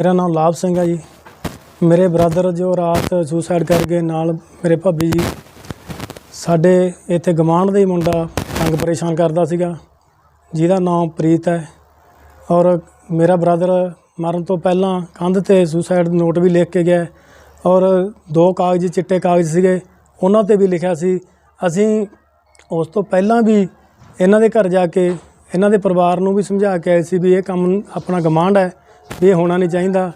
ਮੇਰਾ ਨਾਮ ਲਾਭ ਸਿੰਘ ਹੈ ਜੀ। ਮੇਰੇ ਬ੍ਰਦਰ ਜੋ ਰਾਤ ਸੁਸਾਈਡ ਕਰ ਗਏ, ਨਾਲ ਮੇਰੇ ਭਾਬੀ ਜੀ। ਸਾਡੇ ਇੱਥੇ ਗਵਾਂਢ ਦਾ ਹੀ ਮੁੰਡਾ ਤੰਗ ਪਰੇਸ਼ਾਨ ਕਰਦਾ ਸੀਗਾ, ਜਿਹਦਾ ਨਾਮ ਪ੍ਰੀਤ ਹੈ। ਔਰ ਮੇਰਾ ਬ੍ਰਦਰ ਮਰਨ ਤੋਂ ਪਹਿਲਾਂ ਕੰਧ ਤੇ ਸੁਸਾਈਡ ਨੋਟ ਵੀ ਲਿਖ ਕੇ ਗਿਆ ਔਰ ਦੋ ਕਾਗਜ਼ ਚਿੱਟੇ ਕਾਗਜ਼ ਸੀਗੇ, ਉਹਨਾਂ ਤੇ ਵੀ ਲਿਖਿਆ ਸੀ। ਅਸੀਂ ਉਸ ਤੋਂ ਪਹਿਲਾਂ ਵੀ ਇਹਨਾਂ ਦੇ ਘਰ ਜਾ ਕੇ, ਇਹਨਾਂ ਦੇ ਪਰਿਵਾਰ ਨੂੰ ਵੀ ਸਮਝਾ ਕੇ ਆਏ ਸੀ ਵੀ ਇਹ ਕੰਮ ਆਪਣਾ ਗਮਾਂਡ ਹੈ। ਇਹ ਹੋਣਾ ਨਹੀਂ ਚਾਹੀਦਾ।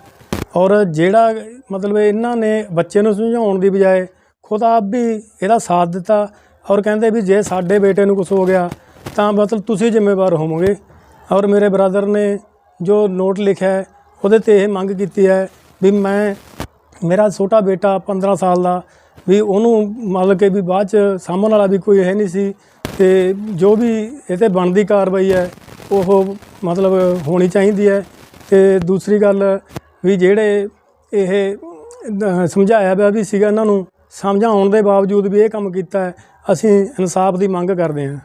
ਔਰ ਜਿਹੜਾ ਮਤਲਬ ਇਹਨਾਂ ਨੇ ਬੱਚੇ ਨੂੰ ਸਮਝਾਉਣ ਦੀ ਬਜਾਏ ਖੁਦ ਆਪ ਵੀ ਇਹਦਾ ਸਾਥ ਦਿੱਤਾ ਔਰ ਕਹਿੰਦੇ ਵੀ ਜੇ ਸਾਡੇ ਬੇਟੇ ਨੂੰ ਕੁਝ ਹੋ ਗਿਆ ਤਾਂ ਮਤਲਬ ਤੁਸੀਂ ਜ਼ਿੰਮੇਵਾਰ ਹੋਵੋਗੇ। ਔਰ ਮੇਰੇ ਬ੍ਰਦਰ ਨੇ ਜੋ ਨੋਟ ਲਿਖਿਆ ਉਹਦੇ ਤੇ ਇਹ ਮੰਗ ਕੀਤੀ ਹੈ ਵੀ ਮੈਂ ਮੇਰਾ ਛੋਟਾ ਬੇਟਾ 15 ਸਾਲ ਦਾ ਵੀ ਉਹਨੂੰ ਮਤਲਬ ਕਿ ਵੀ ਬਾਅਦ ਚ ਸਾਂਭਣ ਵਾਲਾ ਵੀ ਕੋਈ ਹੈ ਨਹੀਂ ਸੀ ਤੇ ਜੋ ਵੀ ਇਹ ਤੇ ਬਣਦੀ ਕਾਰਵਾਈ ਹੈ, ਉਹ ਮਤਲਬ ਹੋਣੀ ਚਾਹੀਦੀ ਹੈ। ਤੇ ਦੂਸਰੀ ਗੱਲ ਵੀ ਜਿਹੜੇ ਇਹ ਸਮਝਾਇਆ ਪਿਆ ਵੀ ਸੀਗਾ ਇਹਨਾਂ ਨੂੰ ਸਮਝਾਉਣ ਦੇ ਬਾਵਜੂਦ ਵੀ ਇਹ ਕੰਮ ਕੀਤਾ ਅਸੀਂ ਇਨਸਾਫ ਦੀ ਮੰਗ ਕਰਦੇ ਹਾਂ।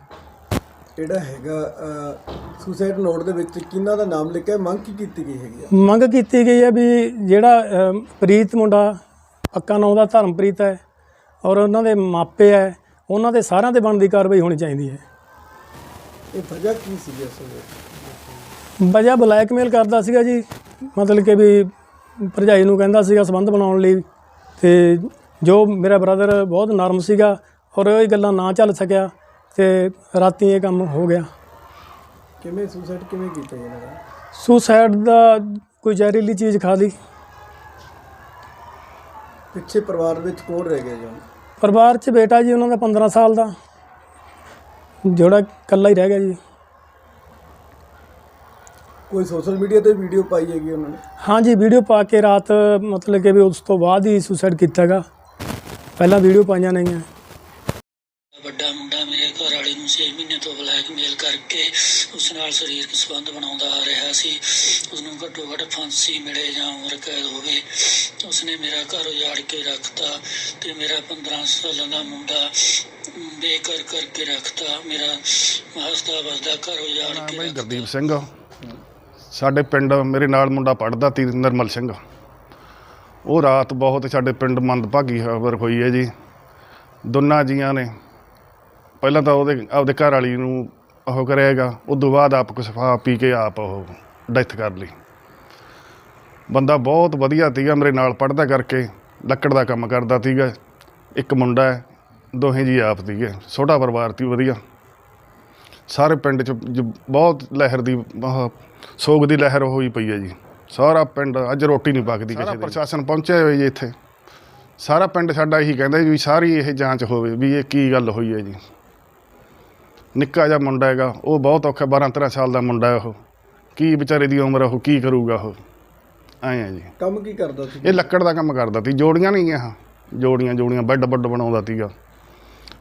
ਜਿਹੜਾ ਹੈਗਾ ਸੁਸਾਈਡ ਨੋਟ ਦੇ ਵਿੱਚ ਕਿਹਨਾਂ ਦਾ ਨਾਮ ਲਿਖਿਆ ਮੰਗ ਕੀ ਕੀਤੀ ਗਈ ਹੈਗੀ ਆ? ਮੰਗ ਕੀਤੀ ਗਈ ਹੈ ਵੀ ਜਿਹੜਾ ਪ੍ਰੀਤ ਮੁੰਡਾ ਪੱਕਾ ਨਾਂ ਉਹਦਾ ਧਰਮਪ੍ਰੀਤ ਹੈ ਔਰ ਉਹਨਾਂ ਦੇ ਮਾਪੇ ਹੈ ਉਹਨਾਂ ਦੇ ਸਾਰਿਆਂ ਤੇ ਬਣਦੀ ਕਾਰਵਾਈ ਹੋਣੀ ਚਾਹੀਦੀ ਹੈ। ਇਹ ਵਜ੍ਹਾ ਕੀ ਸੀ ਇਸ ਵੇਲੇ ਵਜ੍ਹਾ ਬਲੈਕਮੇਲ ਕਰਦਾ ਸੀਗਾ ਜੀ ਮਤਲਬ ਕਿ ਵੀ ਭਰਜਾਈ ਨੂੰ ਕਹਿੰਦਾ ਸੀਗਾ ਸੰਬੰਧ ਬਣਾਉਣ ਲਈ ਤੇ ਜੋ ਮੇਰਾ ਬ੍ਰਦਰ ਬਹੁਤ ਨਰਮ ਸੀਗਾ ਔਰ ਇਹ ਗੱਲਾਂ ਨਾ ਚੱਲ ਸਕਿਆ ਤੇ ਰਾਤੀ ਇਹ ਕੰਮ ਹੋ ਗਿਆ। ਕਿਵੇਂ ਸੁਸਾਈਡ ਕਿਵੇਂ ਕੀਤਾ ਇਹਨਾਂ ਦਾ ਸੁਸਾਈਡ ਦਾ ਕੋਈ ਜ਼ਹਿਰੀਲੀ ਚੀਜ਼ ਖਾ ਲਈ। ਪਿੱਛੇ ਪਰਿਵਾਰ ਵਿੱਚ ਕੌਣ ਰਹਿ ਗਿਆ ਜੀ? ਪਰਿਵਾਰ 'ਚ ਬੇਟਾ ਜੀ ਉਹਨਾਂ ਦਾ 15 ਸਾਲ ਦਾ। ਜਿਹੜਾ ਇਕੱਲਾ ਹੀ ਰਹਿ ਗਿਆ ਜੀ। ਕੋਈ ਸੋਸ਼ਲ ਮੀਡੀਆ ਤੇ ਵੀਡੀਓ ਪਾਈ ਹੈਗੀ ਉਹਨਾਂ ਨੇ? ਹਾਂਜੀ ਵੀਡੀਓ ਪਾ ਕੇ ਰਾਤ ਮਤਲਬ ਕਿ ਵੀ ਉਸ ਤੋਂ ਬਾਅਦ ਹੀ ਸੁਸਾਈਡ ਕੀਤਾਗਾ। ਪਹਿਲਾਂ ਵੀਡੀਓ ਪਾਈਆਂ ਨੇਗੀਆਂ। ਵੱਡਾ ਮੁੰਡਾ ਮੇਰੇ ਘਰ ਵਾਲੇ ਨੂੰ 6 ਮਹੀਨੇ ਤੋਂ ਬਲੈਕਮੇਲ ਕਰਕੇ ਉਸ ਨਾਲ ਸਰੀਰਕ ਸੰਬੰਧ ਬਣਾਉਂਦਾ ਆ ਰਿਹਾ ਸੀ। ਉਸ ਨੂੰ ਘੱਟੋ ਘੱਟ ਫਾਂਸੀ ਮਿਲੇ ਜਾਂ ਉਮਰ ਕੈਦ ਹੋਵੇ। ਉਸਨੇ ਮੇਰਾ ਘਰ ਉਜਾੜ ਕੇ ਰੱਖਤਾ ਤੇ ਮੇਰਾ 15 ਸਾਲਾਂ ਦਾ ਮੁੰਡਾ ਬੇਘਰ ਕਰਕੇ ਰੱਖਤਾ। ਮੇਰਾ ਹੱਸਦਾ ਵਸਦਾ ਘਰ ਉਜਾੜ ਕੇ ਰੱਖਤਾ। ਗੁਰਦੀਪ ਸਿੰਘ। ਸਾਡੇ ਪਿੰਡ, ਮੇਰੇ ਨਾਲ ਮੁੰਡਾ ਪੜਦਾ ਤੀ ਨਿਰਮਲ ਸਿੰਘ। ਉਹ ਰਾਤ ਬਹੁਤ ਸਾਡੇ ਪਿੰਡ ਮੰਦਭਾਗੀ ਖਬਰ ਹੋਈ ਹੈ ਜੀ। ਦੋਨਾਂ ਜੀਆਂ ਨੇ, ਪਹਿਲਾਂ ਤਾਂ ਉਹਦੇ, ਆਪਦੇ ਘਰ ਵਾਲੀ ਨੂੰ ਉਹ ਕਰਿਆਗਾ ਉਸ ਤੋਂ ਬਾਅਦ ਆਪ ਕੁਛ ਖਾ ਪੀ ਕੇ ਆਪ ਉਹ ਡੈਥ ਕਰ ਲਈ। ਬੰਦਾ ਬਹੁਤ ਵਧੀਆ ਸੀਗਾ, ਮੇਰੇ ਨਾਲ ਪੜਦਾ ਕਰਕੇ, ਲੱਕੜ ਦਾ ਕੰਮ ਕਰਦਾ ਸੀਗਾ। ਇੱਕ ਮੁੰਡਾ ਦੋਹੇ ਜੀ ਆਪ ਸੀਗੇ, ਛੋਟਾ ਪਰਿਵਾਰ ਸੀ, ਵਧੀਆ। ਸਾਰੇ ਪਿੰਡ 'ਚ ਜ- ਬਹੁਤ ਲਹਿਰ ਦੀ ਆਹ ਸੋਗ ਦੀ ਲਹਿਰ ਹੋਈ ਪਈ ਹੈ ਜੀ। ਸਾਰਾ ਪਿੰਡ ਅੱਜ ਰੋਟੀ ਨਹੀਂ ਪੱਕਦੀ ਕਿਸੇ ਦੀ। ਪ੍ਰਸ਼ਾਸਨ ਪਹੁੰਚਿਆ ਹੋਇਆ ਜੀ ਇੱਥੇ। ਸਾਰਾ ਪਿੰਡ ਸਾਡਾ ਇਹੀ ਕਹਿੰਦਾ ਵੀ ਸਾਰੀ ਇਹ ਜਾਂਚ ਹੋਵੇ ਵੀ ਇਹ ਕੀ ਗੱਲ ਹੋਈ ਹੈ ਜੀ। ਨਿੱਕਾ ਜਿਹਾ ਮੁੰਡਾ ਹੈਗਾ ਉਹ ਬਹੁਤ ਔਖਾ 12 13 ਸਾਲ ਦਾ ਮੁੰਡਾ ਹੈ ਉਹ। ਕੀ ਵਿਚਾਰੇ ਦੀ ਉਮਰ ਉਹ ਕੀ ਕਰੂਗਾ ਉਹ? ਐਂ ਆ ਜੀ। ਕੰਮ ਕੀ ਕਰਦਾ ਸੀ? ਇਹ ਲੱਕੜ ਦਾ ਕੰਮ ਕਰਦਾ ਸੀ ਜੋੜੀਆਂ ਨਹੀਂ ਗਿਆ ਜੋੜੀਆਂ ਜੋੜੀਆਂ ਬੈੱਡ ਬੱਡ ਬਣਾਉਂਦਾ ਸੀਗਾ।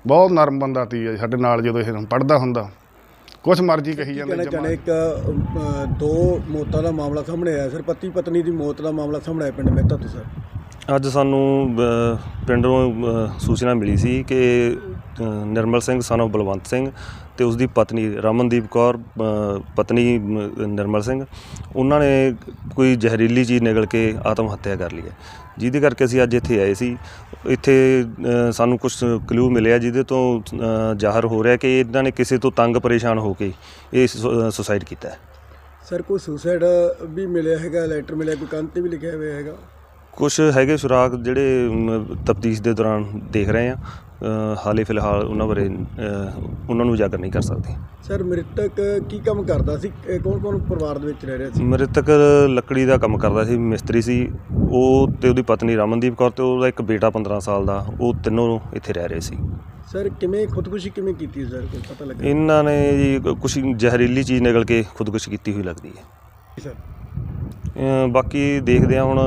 ਬਹੁਤ ਨਰਮ ਬੰਦਾ ਸੀ ਸਾਡੇ ਨਾਲ ਜਦੋਂ ਇਹ ਪੜਦਾ ਹੁੰਦਾ। ਕੁਛ ਮਰਜ਼ੀ ਕਹੀ ਜਾਂਦੇ ਚਾਹੁੰਦੇ? ਇੱਕ ਦੋ ਮੌਤਾਂ ਦਾ ਮਾਮਲਾ ਸਾਹਮਣੇ ਆਇਆ। ਸਰ ਪਤੀ ਪਤਨੀ ਦੀ ਮੌਤ ਦਾ ਮਾਮਲਾ ਸਾਹਮਣੇ ਆਇਆ ਪਿੰਡ ਮਹਿਤਾ ਤੋਂ ਸਰ। ਅੱਜ ਸਾਨੂੰ ਪਿੰਡੋਂ ਸੂਚਨਾ ਮਿਲੀ ਸੀ ਕਿ ਨਿਰਮਲ ਸਿੰਘ, son of ਬਲਵੰਤ ਸਿੰਘ ਤੇ ਉਸ ਦੀ ਪਤਨੀ ਰਮਨਦੀਪ ਕੌਰ ਪਤਨੀ ਨਿਰਮਲ ਸਿੰਘ, ਉਹਨਾਂ ਨੇ ਕੋਈ ਜ਼ਹਿਰੀਲੀ ਚੀਜ਼ ਨਿਗਲ ਕੇ ਆਤਮ ਹੱਤਿਆ ਕਰ ਲਈ ਹੈ। ਜਿਹਦੇ ਕਰਕੇ ਅਸੀਂ ਅੱਜ ਇੱਥੇ ਆਏ ਸੀ। ਇੱਥੇ ਸਾਨੂੰ ਕੁਝ ਕਲੂ ਮਿਲਿਆ ਜਿਹਦੇ ਤੋਂ ਜ਼ਾਹਰ ਹੋ ਰਿਹਾ ਕਿ ਇਹਨਾਂ ਨੇ ਕਿਸੇ ਤੋਂ ਤੰਗ ਪਰੇਸ਼ਾਨ ਹੋ ਕੇ ਇਹ ਸੁਸਾਈਡ ਕੀਤਾ ਹੈ। ਸਰ, ਕੋਈ ਸੁਸਾਈਡ ਵੀ ਮਿਲਿਆ ਹੈਗਾ ਲੈਟਰ ਮਿਲਿਆ, ਕੋਈ ਕੰਨ ਤੇ ਵੀ ਲਿਖਿਆ ਹੋਇਆ ਹੈਗਾ? ਕੁਝ ਹੈਗੇ ਸੁਰਾਗ ਜਿਹੜੇ ਤਫਤੀਸ਼ ਦੇ ਦੌਰਾਨ ਦੇਖ ਰਹੇ ਆ ਹਾਲੇ ਫਿਲਹਾਲ ਉਹਨਾਂ ਬਾਰੇ ਉਹਨਾਂ ਨੂੰ ਉਜਾਗਰ ਨਹੀਂ ਕਰ ਸਕਦੇ। ਸਰ ਮ੍ਰਿਤਕ ਕੀ ਕੰਮ ਕਰਦਾ ਸੀ? ਕੌਣ ਕੌਣ ਪਰਿਵਾਰ ਦੇ ਵਿੱਚ ਰਹਿ ਰਿਹਾ ਸੀ? ਮ੍ਰਿਤਕ ਲੱਕੜੀ ਦਾ ਕੰਮ ਕਰਦਾ ਸੀ ਮਿਸਤਰੀ ਸੀ। ਉਹ ਤੇ ਉਹਦੀ ਪਤਨੀ ਰਮਨਦੀਪ ਕੌਰ ਤੇ ਉਹਦਾ ਇੱਕ ਬੇਟਾ 15 ਸਾਲ ਦਾ ਉਹ ਤਿੰਨੋਂ ਇੱਥੇ ਰਹਿ ਰਹੇ ਸੀ। ਸਰ ਕਿਵੇਂ ਖੁਦਕੁਸ਼ੀ ਕਿਵੇਂ ਕੀਤੀ ਸਰ? ਕੋਈ ਪਤਾ ਲੱਗਾ? ਇਹਨਾਂ ਨੇ ਜੀ ਕੁਝ ਜ਼ਹਿਰੀਲੀ ਚੀਜ਼ ਨਿਕਲ ਕੇ ਖੁਦਕੁਸ਼ੀ ਕੀਤੀ ਹੋਈ ਲੱਗਦੀ ਹੈ। ਸਰ। ਬਾਕੀ ਦੇਖਦੇ ਆ ਹੁਣ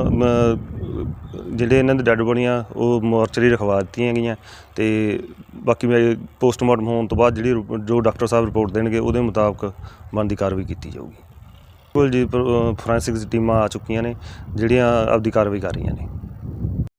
ਜਿਹੜੇ ਇਹਨਾਂ ਦੇ ਡੈੱਡ ਬੋਡੀਆਂ ਉਹ ਮੋਰਚਰੀ ਰਖਵਾ ਦਿੱਤੀਆਂ ਗਈਆਂ ਤੇ ਬਾਕੀ ਮੈਂ ਪੋਸਟਮਾਰਟਮ ਹੋਣ ਤੋਂ ਬਾਅਦ ਜਿਹੜੀ ਰਿਪ- ਜੋ ਡਾਕਟਰ ਸਾਹਿਬ ਰਿਪੋਰਟ ਦੇਣਗੇ, ਉਹਦੇ ਮੁਤਾਬਕ ਬਣਦੀ ਕਾਰਵਾਈ ਕੀਤੀ ਜਾਊਗੀ। ਬਿਲਕੁਲ ਜੀ ਫੋਰੈਂਸਿਕ ਟੀਮਾਂ ਆ ਚੁੱਕੀਆਂ ਨੇ, ਜਿਹੜੀਆਂ ਆਪਦੀ ਕਾਰਵਾਈ ਕਰ ਰਹੀਆਂ ਨੇ।